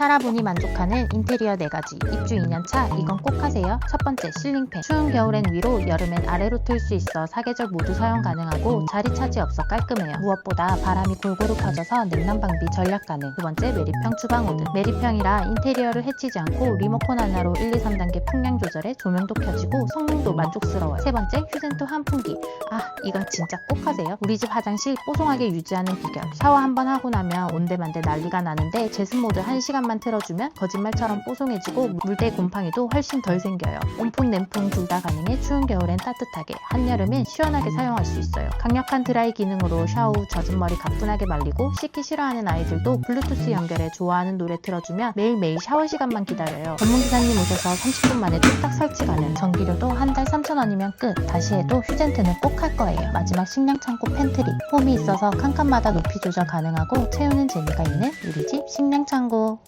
살아보니 만족하는 인테리어 4가지. 입주 2년차 이건 꼭 하세요. 첫 번째 실링팬. 추운 겨울엔 위로 여름엔 아래로 틀 수 있어 사계절 모두 사용 가능하고 자리 차지 없어 깔끔해요. 무엇보다 바람이 골고루 퍼져서 냉난 방비 전략 가능. 두 번째 메리평 주방 호드 메리평이라 인테리어를 해치지 않고 리모컨 하나로 1, 2, 3단계 풍량 조절에 조명도 켜지고 성능도 만족스러워요. 세 번째 휴젠토 환풍기. 아 이건 진짜 꼭 하세요. 우리 집 화장실 뽀송하게 유지하는 비결. 샤워 한 번 하고 나면 온데만데 난리가 나는데 제습 모드 1시간 만 틀어주면 거짓말처럼 뽀송해지고 물때 곰팡이도 훨씬 덜 생겨요. 온풍 냉풍 둘 다 가능해 추운 겨울엔 따뜻하게 한여름엔 시원하게 사용할 수 있어요. 강력한 드라이 기능으로 샤워 후 젖은 머리 가뿐하게 말리고 씻기 싫어하는 아이들도 블루투스 연결해 좋아하는 노래 틀어주면 매일매일 샤워 시간만 기다려요. 전문기사님 오셔서 30분 만에 뚝딱 설치 가능 전기료도 한 달 3,000원이면 끝. 다시 해도 휴젠트는 꼭 할 거예요. 마지막 식량 창고 팬트리. 홈이 있어서 칸칸마다 높이 조절 가능하고 채우는 재미가 있는 우리 집 식량 창고